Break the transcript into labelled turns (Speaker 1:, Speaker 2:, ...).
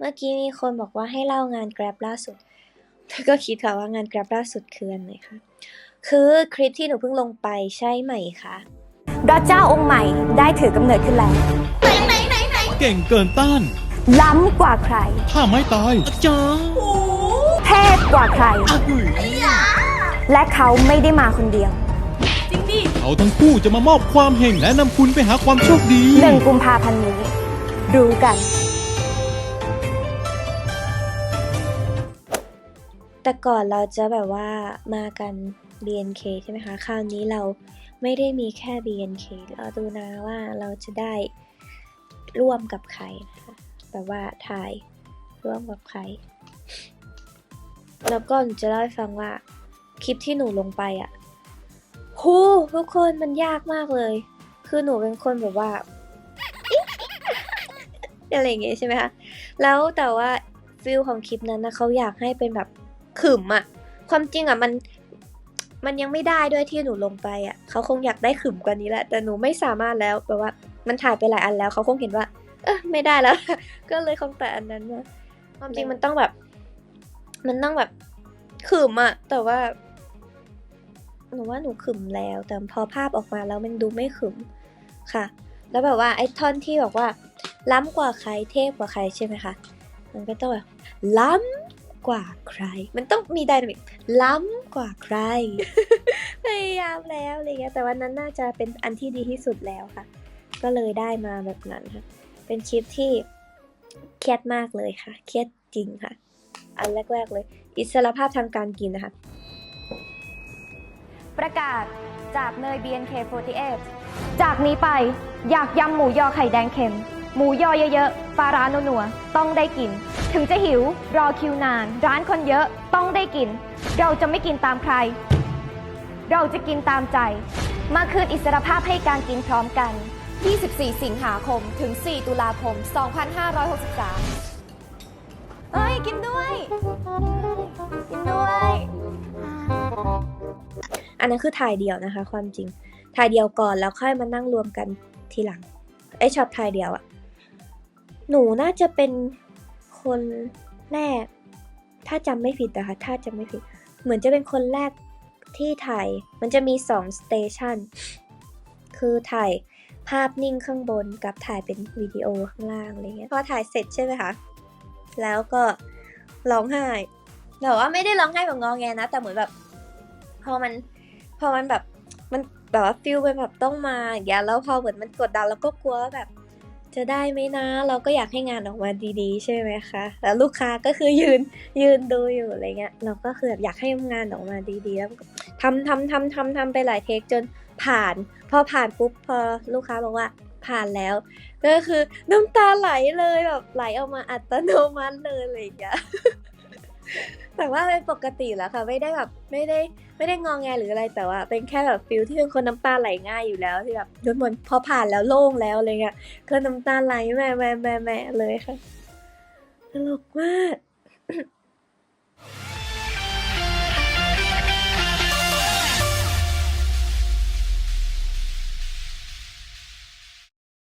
Speaker 1: มื่อกี้มีคนบอกว่าให้เล่างาน Grab ล่าสุดเธอก็คิดค่ะว่างาน Grab ล่าสุดคืออันไหนคะคือคลิปที่หนูเพิ่งลงไปใช่ไหมคะ
Speaker 2: พระเจ้าองค์ใหม่ได้ถือกำเนิดขึ้นแล้ว
Speaker 3: เก่งเกินต้าน
Speaker 2: ล้ำกว่าใคร
Speaker 3: ถ้าไม่ตายอาจารย์
Speaker 2: เทพกว่าใคร และเขาไม่ได้มาคนเดียว
Speaker 3: เขาทั้งคู่จะมามอบความเฮงและนำคุณไปหาความโชคดี
Speaker 2: หนึ่งกุมภาพันธ์นี้ รู้กัน
Speaker 1: แต่ก่อนเราจะแบบว่ามากัน BNK ใช่ไหมคะ คราวนี้เราไม่ได้มีแค่ BNK เราดูนะว่าเราจะได้ร่วมกับใครนะคะ แบบว่าถ่ายร่วมกับใคร แล้วก็หนูจะเล่าให้ฟังว่าคลิปที่หนูลงไปอะ่ะหูทุกคนมันยากมากเลย คือหนูเป็นคนแบบว่าอะไรอย่างเงี้ยใช่ไหมคะ แล้วแต่ว่าฟิลของคลิปนั้นนะเขาอยากให้เป็นแบบ ขึมอะความจริงอะมันมันยังไม่ได้ด้วยที่หนูลงไปอะเขาคงอยากได้ขึมกว่านี้แหละแต่หนูไม่สามารถแล้วแบบว่ามันถ่ายไปหลายอันแล้วเขาคงเห็นว่า เออไม่ได้แล้ว ก็เลยคงแต่อันนั้นมาความจริงมันต้องแบบ มันต้องแบบขึมอะแต่ว่าหนูว่าหนูขึมแล้ว แต่พอภาพออกมาแล้วมันดูไม่ขึมค่ะ แล้วแบบว่าไอ้ท่อนที่บอกว่า ล้ำกว่าใครเทพกว่าใครใช่ไหมคะ มันก็ต้องแบบล้ำ กว่าใคร มันต้องมีไดนามิกล้ำกว่าใคร พยายามแล้วอะไรเงี้ย แต่วันนั้นน่าจะเป็นอันที่ดีที่สุดแล้วค่ะ ก็เลยได้มาแบบนั้นค่ะ เป็นคลิปที่เครียดมากเลยค่ะ เครียดจริงค่ะ อันแรก ๆ เลย อิสรภาพทางการกินนะคะ
Speaker 2: ประกาศจากเนย BNK48 จากนี้ไปอยากยำหมูยอไข่แดงเค็ม หมูยอเยอะๆปลาร้านัวๆต้องได้กิน ถึงจะหิว รอคิวนาน ร้านคนเยอะต้องได้กิน เราจะไม่กินตามใคร เราจะกินตามใจ มาคืนอิสรภาพให้การกินพร้อมกัน
Speaker 4: 24 สิงหาคมถึง 4 ตุลาคม 2563
Speaker 2: เอ้ย กินด้วย กินด้วย
Speaker 1: อันนั้นคือถ่ายเดียวนะคะ ความจริง ถ่ายเดียวก่อนแล้วค่อยมานั่งรวมกันทีหลัง ไอช็อตถ่ายเดียวอะ หนูน่าจะเป็นคนแรก ถ้าจำไม่ผิดนะคะ ถ้าจำไม่ผิด เหมือนจะเป็นคนแรกที่ถ่าย มันจะมีสองสเตชันคือถ่ายภาพนิ่งข้างบนกับถ่ายเป็นวิดีโอข้างล่างอะไรเงี้ย พอถ่ายเสร็จใช่ไหมคะ แล้วก็ร้องไห้แต่ว่าไม่ได้ร้องไห้แบบงอแงนะ แต่เหมือนแบบ พอมัน พอมันแบบ มันแบบว่าฟิลเป็นแบบต้องมาอย่างเงี้ย แล้วพอเหมือนมันกดดันเราก็กลัวแบบ จะได้ไหมนะ เราก็อยากให้งานออกมาดีๆ ใช่ไหมคะแล้วลูกค้าก็คือยืนยืนดูอยู่อะไรเงี้ยเราก็คืออยากให้งานออกมาดีๆ แล้วทำทำทำทำทำไปหลายเทคจนผ่าน พอผ่านปุ๊บพอลูกค้าบอกว่าผ่านแล้ว ก็คือน้ำตาไหลเลยแบบไหลออกมาอัตโนมัติเลยอะไรอย่างเงี้ย แต่ว่าเป็นปกติแล้วค่ะ ไม่ได้แบบไม่ได้ไม่ได้งองแงหรืออะไรแต่ว่า เป็นแค่แบบฟิลที่เป็นคนน้ำตาไหลง่ายอยู่แล้วที่แบบยศมนพอผ่านแล้วโล่งแล้วอะไรเงี้ยก็น้ำตาไหลแม่แม่แม่แม่เลยค่ะตลกมาก